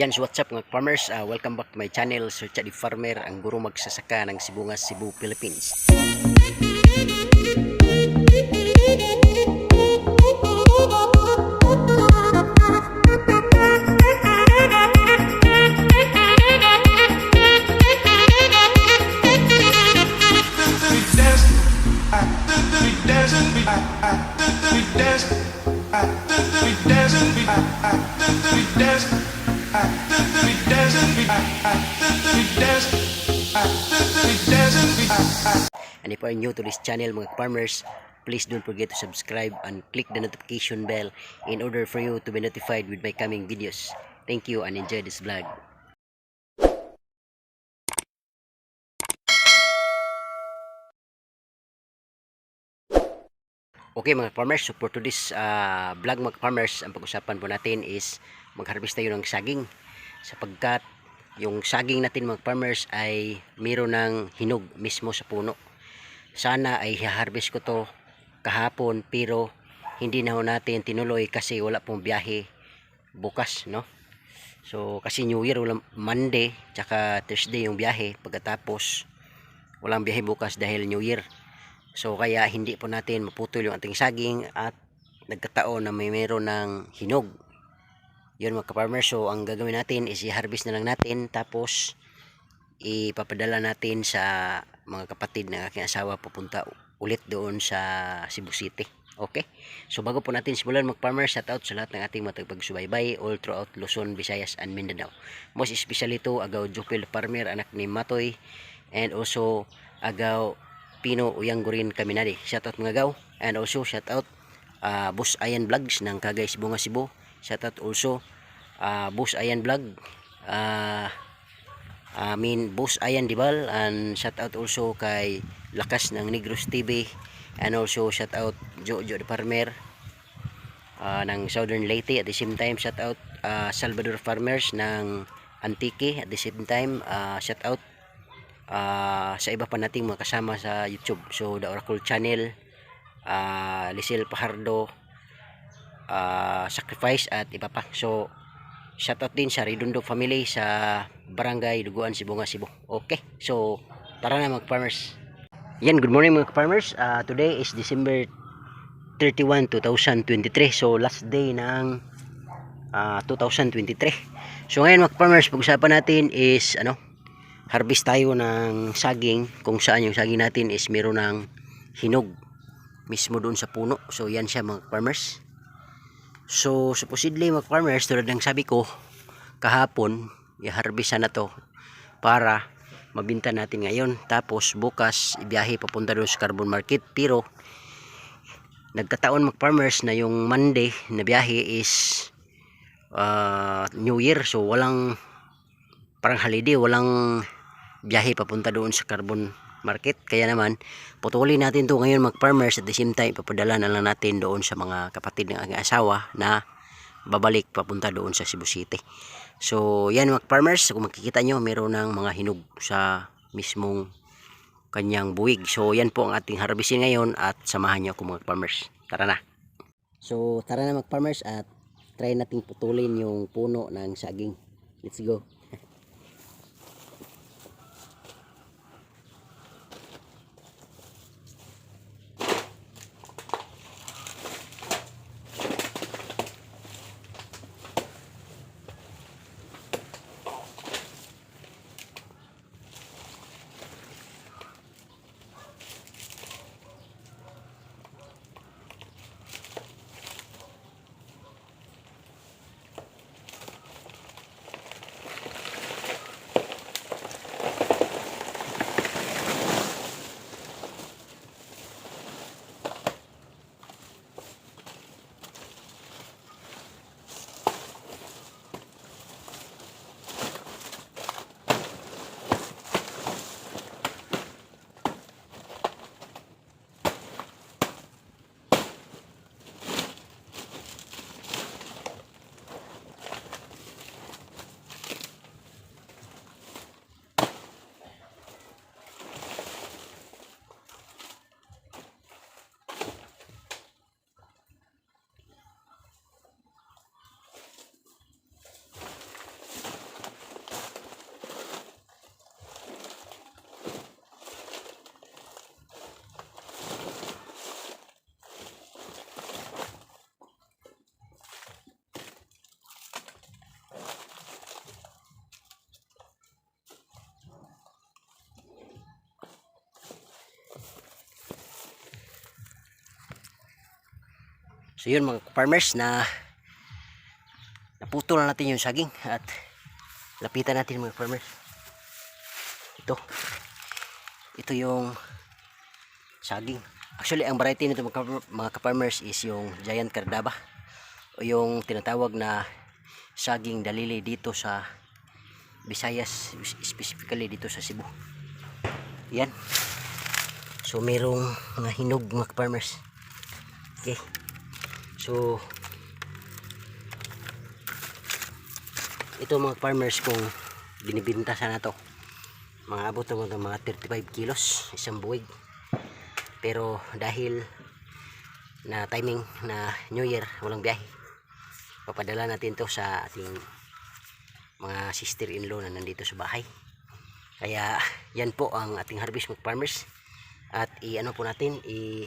Yan, so what's up mga farmers? Uh, welcome back to my channel, Sir Chadi Farmer, ang guro magsasaka ng Sibungas, Cebu, Philippines. And if you are new to this channel mga farmers, please don't forget to subscribe and click the notification bell in order for you to be notified with my coming videos. Thank you and enjoy this vlog. Okay mga farmers, so for today's uh, vlog mga farmers, ang pag-usapan po natin is mag-harvest tayo ng saging sapagkat yung saging natin mga farmers ay mayroon ng hinog mismo sa puno. Sana ay harvest ko to kahapon pero hindi na ho natin tinuloy kasi wala pong biyahe bukas no. So kasi New Year wala Monday tsaka Thursday yung biyahe pagkatapos walang biyahe bukas dahil New Year. So kaya hindi po natin maputol yung ating saging at nagkataon na may meron ng hinog. Yun mga farmer so ang gagawin natin is i-harvest na lang natin tapos ipapadala natin sa mga kapatid ng aking asawa pupunta ulit doon sa Cebu City. Okay? So bago po natin simulan mag-farmer, shout out sa lahat ng ating matagpagsubaybay all throughout Luzon, Visayas, and Mindanao. Most especially to Agaw Jupil Farmer, anak ni Matoy, and also Agaw Pino Uyanggurin Kaminadi. Shout out mga gaw. And also shout out uh, Boss Ayan Vlogs ng Kagay Bunga Cebu. Shout out also uh, Boss Ayan Vlog. Uh, I mean Boss Ayan Dibal and shout out also kay Lakas ng Negros TV and also shout out Jojo the Farmer uh, ng Southern Leyte. At the same time shout out uh, Salvador Farmers ng Antique. At the same time uh, shout out uh, sa iba pa nating mga kasama sa YouTube. So The Oracle Channel uh, Lisel Pajardo uh, Sacrifice at iba pa. So shoutout din sa Redondo family sa Barangay Duguan Sibunga Cebu. Okay so tara na mga farmers. Yan good morning mga farmers. Uh, today is December 31 2023 so last day ng uh, 2023 so ngayon mga farmers pag-usapan natin is ano harvest tayo ng saging. Kung saan yung saging natin is meron ng hinog mismo doon sa puno. So yan siya mga farmers so supposedly mga farmers tulad ng sabi ko kahapon i-harvest na to para mabinta natin ngayon. Tapos bukas ibiyahe papunta doon sa carbon market. Pero nagkataon mga farmers na yung Monday na biyahe is uh, New Year. So walang parang holiday walang biyahe papunta doon sa carbon market. Kaya naman putulin natin to ngayon mag farmers at the same time papadala na lang natin doon sa mga kapatid ng aking asawa na babalik papunta doon sa Cebu City. So yan mga farmers kung makikita nyo meron ng mga hinog sa mismong kanyang buwig. So yan po ang ating harvestin ngayon at samahan nyo ako mga farmers. Tara na. So tara na mga farmers at try nating putulin yung puno ng saging. Let's go So yun mga farmers na naputol na natin yung saging at lapitan natin mga farmers. Ito. Ito yung saging. Actually, ang variety nito mga, ka-farmers is yung giant cardaba o yung tinatawag na saging dalili dito sa Visayas, specifically dito sa Cebu. Yan. So, merong mga hinog mga farmers. Okay. So, ito mga farmers kung binibinta sana to. Mga abot ng mga 35 kilos isang buwig. Pero dahil na timing na New Year walang biyahe papadala natin to sa ating mga sister-in-law na nandito sa bahay. Kaya yan po ang ating harvest mga farmers. At i-ano po natin i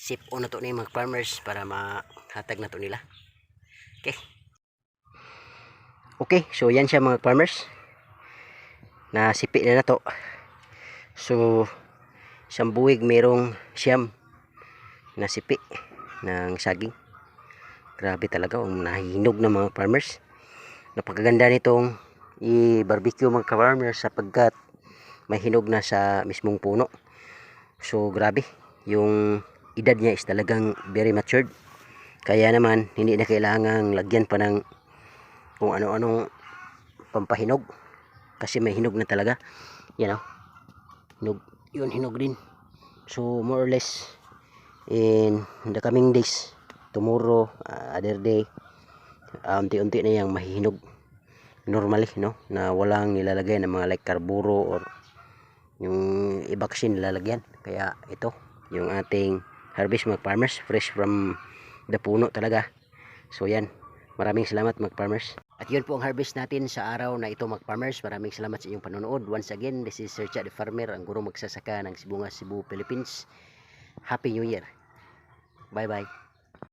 sip on na to ni mga farmers para mahatag na to nila. Okay. Okay so yan siya mga farmers. Na sipi na na to. So isang buwig merong siyam na sipi ng saging. Grabe talaga ang nahihinog ng mga farmers. Napakaganda nitong i-barbecue mga farmers sapagkat may hinog na sa mismong puno. So grabe yung edad niya is talagang very matured. Kaya naman hindi na kailangang lagyan pa ng kung ano-anong pampahinog. Kasi may hinog na talaga. Yan o hinog. Yun hinog din. So more or less in the coming days tomorrow uh, other day uh, unti-unti na yung mahihinog. Normally no? Na walang nilalagay ng mga like carburo or yung i-vaccine nilalagyan. Kaya ito yung ating harvest mga farmers. Fresh from the puno talaga. So yan. Maraming salamat mga farmers. At yun po ang harvest natin sa araw na ito mga farmers. Maraming salamat sa inyong panonood. Once again this is Sir Chad the Farmer ang guro magsasaka ng Sibunga Cebu Philippines. Happy New Year. Bye bye